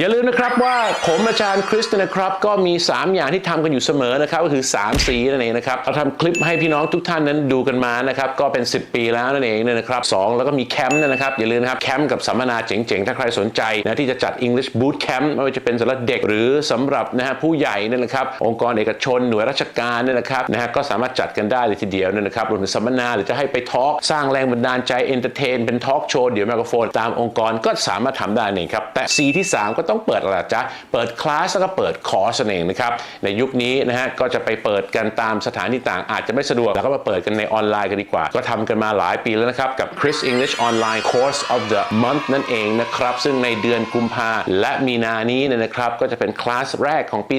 อย่าลืม นะครับว่าผมอาจารย์คริสนะครับก็มี 3 อย่างที่ทำกันอยู่เสมอนะครับก็คือ 3 สีนั่นเองนะครับเราทำคลิปให้พี่น้องทุกท่านนั้นดูกันมานะครับก็เป็น 10 ปีแล้วนั่นเองนะครับสองแล้วก็มีแคมป์นะครับอย่าลืมนะครับแคมป์กับสัมมนาเจ๋งๆ ถ้าใครสนใจนะที่จะจัด English Boot Camp ไม่ว่าจะเป็นสำหรับเด็กหรือสำหรับนะฮะผู้ใหญ่นี่ยนะครับองค์กรเอกชนหน่วยราชการนี่ยนะครับนะฮะก็สามารถจัดกันได้เลยทีเดียวนี่ยนะครับรวมถึงสัมมนาหรือจะให้ไปทอล์กสร้างแรงบันดาลใจเอนเตอร์เทนเป็นทอล์กโชว์เดี๋ยวไมโครโฟนตามองค์กรก็สามารถทำได้นี่ครับแต่ C ที่ 3 ก็ต้องเปิดอะไรจ๊ะ เปิดคลาสแล้วก็เปิดคอร์สนั่นเองนะครับ ในยุคนี้นะฮะก็จะไปเปิดกันตามสถานที่ต่างอาจจะไม่สะดวก แล้วก็มาเปิดกันในออนไลน์กันดีกว่า ก็ทำกันมาหลายปีแล้วนะครับ กับ Chris English Online Course of the Month นั่นเองนะครับ ซึ่งในเดือนกุมภาและมีนานี้นะครับก็จะเป็นคลาสแรกของปี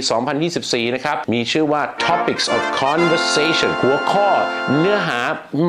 2024 นะครับ มีชื่อว่า Topics of Conversation หัวข้อเนื้อหา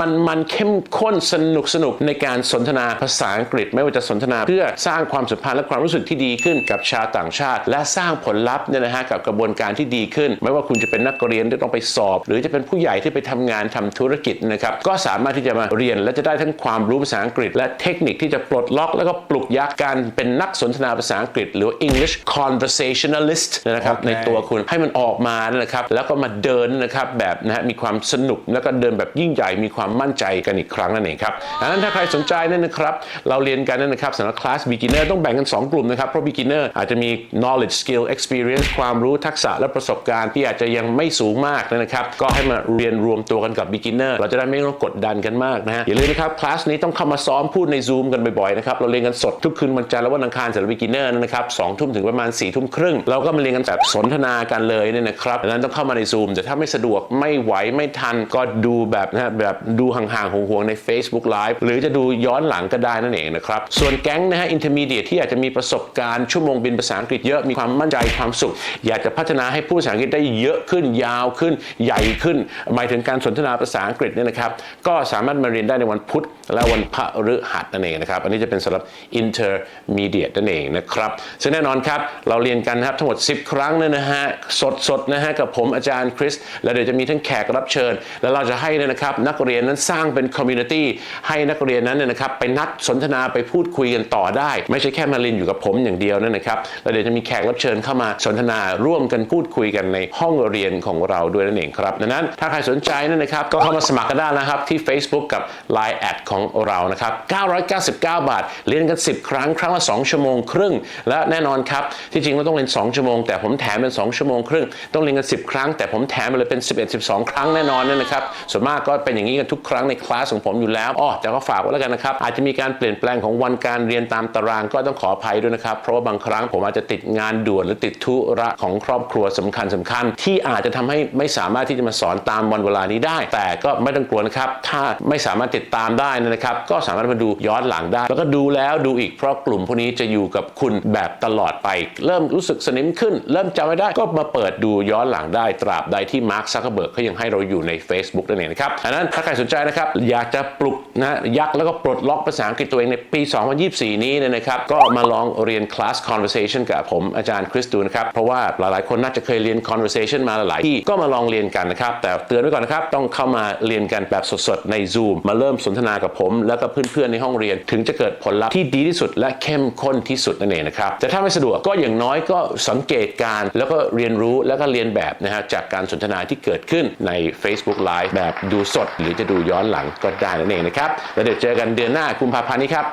มันมันเข้มข้นสนุกสนุกในการสนทนาภาษาอังกฤษ ไม่ว่าจะสนทนาเพื่อสร้างความสัมพันธ์และความรู้สึกที่ดีขึ้นกับชาวต่างชาติ และสร้างผลลัพธ์เนี่ยนะฮะกับกระบวนการที่ดีขึ้น ไม่ว่าคุณจะเป็นนักเรียนที่ต้องไปสอบ หรือจะเป็นผู้ใหญ่ที่ไปทำงานทำธุรกิจนะครับก็สามารถที่จะมาเรียนและจะได้ทั้งความรู้ภาษาอังกฤษ และเทคนิคที่จะปลดล็อกแล้วก็ปลุกยักการเป็นนักสนทนาภาษาอังกฤษ หรือว่า English conversationalist นะครับโอเคในตัวคุณให้มันออกมานะครับ แล้วก็มาเดินนะครับแบบนะฮะมีความสนุกแล้วก็เดินแบบยิ่งใหญ่มีความมั่นใจกันอีกครั้งนั่นเองครับดังนั้นถ้าใครสนใจนั่นนะครับ เราเรียนกันนั่นนะครับสำหรับคลาส beginner ต้องแบ่งกัน 2 กลุ่มนะครับ เพราะ beginner อาจจะมี knowledge skill experience ความรู้ทักษะและประสบการณ์ที่อาจจะยังไม่สูงมากนะครับ ก็ให้มาเรียนรวมตัวกันกับ beginner เราจะได้ไม่ต้องกดดันกันมากนะฮะอย่าลืมนะครับคลาสนี้ต้องเข้ามาซ้อมพูดใน Zoom กันบ่อยๆนะครับเราเรียนกันสดทุกคืนวันจันทร์และวันอังคารสำหรับ beginner นะครับสองทุ่มถึงประมาณ4ี่ทุ่มครึ่งเราก็มาเรียนกันแบบสนทนากันเลยเนี่ยนะครับดังนั้นต้องเข้ามาใน Zoom แต่ถ้าไม่สะดวกไม่ไหวไม่ทันก็ดูแบบนะฮะแบบดูห่างๆห่วงๆใน Facebook Live หรือจะดูย้อนหลังก็ได้นั่นเองนะครับส่วนแก๊งนะฮะ intermediate ที่อาจจะมีประสบการณ์ชั่วโมงบินภาษาอังกฤษเยอะมีความมั่นใจความสุข อยากจะพัฒนาให้พูดภาษาอังกฤษได้เยอะขึ้นยาวขึ้นใหญ่ขึ้น หมายถึงการสนทนาภาษาอังกฤษเนี่ยนะครับ ก็สามารถมาเรียนได้ในวันพุธและวันพฤหัสนั่นเองนะครับ อันนี้จะเป็นสำหรับ intermediate นั่นเองนะครับซึ่งแน่นอนครับเราเรียนกันนะครับทั้งหมด 10 ครั้งเนี่ยนะฮะสดๆนะฮะกับผมอาจารย์คริสแล้วเดี๋ยวจะมีทั้งแขกรับเชิญ แล้วเราจะให้นะครับนักเรียนนั้นสร้างเป็น community ให้นักเรียนนั้นเนี่ยนะครับไปนัดสนทนาไปพูดคุยกันต่อได้ ไม่ใช่แค่มาเรียนอยู่กับผมอย่างเดียวนะครับแล้วเดี๋ยวจะมีแขกรับเชิญเข้ามาสนทนาร่วมกันพูดคุยกันในห้องเรียนของเราด้วยนั่นเองครับดังนั้นถ้าใครสนใจนั่นนะครับก็เข้ามาสมัครกันได้นะครับที่ Facebook กับ Line แอดของเรานะครับ 999 บาท เรียนกัน 10 ครั้งครั้งละ 2 ชั่วโมงครึ่ง และแน่นอนครับ ที่จริงเราต้องเรียน 2 ชั่วโมง แต่ผมแถมเป็น 2 ชั่วโมงครึ่ง ต้องเรียนกัน 10 ครั้ง แต่ผมแถมไปเลยเป็น 11 12 ครั้งแน่นอนนั่นนะครับ ส่วนมากก็เป็นอย่างนี้กันทุกครั้งในคลาสของผมอยู่แล้วอ้อแต่ก็ฝากไว้แล้วกันนะครับ อาจจะมีการเปลี่ยนแปลงของวันการเรียนตามตารางก็ต้องขออภัยด้วยนะครับ เพราะว่าบางครั้งผมอาจจะติดงานด่วนหรือติดธุระของครอบครัวสำคัญสำคัญ ที่อาจจะทำให้ไม่สามารถที่จะมาสอนตามวันเวลานี้ได้ แต่ก็ไม่ต้องกลัวนะครับ ถ้าไม่สามารถติดตามได้นะครับ ก็สามารถมาดูย้อนหลังได้ แล้วก็ดูแล้วดูอีกเพราะกลุ่มพวกนี้จะอยู่กับคุณแบบตลอดไป เริ่มรู้สึกสนิมขึ้น เริ่มจำไม่ได้ก็มาเปิดดูย้อนหลังได้ตราบใดที่มาร์คซักเคเบิร์กเขายังให้เราอยู่ใน Facebook นั่นเองนะครับอันนั้นถ้าใครสนใจนะครับอยากจะปลุกนะยักษ์แล้วก็ปลดล็อกภาษาอังกฤษตัวเองในปี 2024 นี้เนี่ยนะครับก็มาลองเรียนคลาส conversation กับผมอาจารย์คริสดูนะครับ เพราะว่าหลายๆ คนน่าจะเคยเรียน conversation มาหลายที่ก็มาลองเรียนกันนะครับ แต่เตือนไว้ก่อนนะครับ ต้องเข้ามาเรียนกันแบบสดๆ ใน Zoom มาเริ่มสนทนากับผม แล้วก็เพื่อนๆ ในห้องเรียน ถึงจะเกิดผลลัพธ์ที่ดีที่สุด และเข้มข้นที่สุดนั่นเองนะครับ แต่ถ้าไม่สะดวกก็อย่างน้อยก็สังเกตการแล้วก็เรียนรู้แล้วก็เรียนแบบนะฮะจากการสนทนาที่เกิดขึ้นใน Facebook Live แบบดูสด หรือจะดูย้อนหลังก็ได้นั่นเองนะครับแล้วเดี๋ยวเจอกันเดือนหน้ากุมภาพันธ์นี้ครับ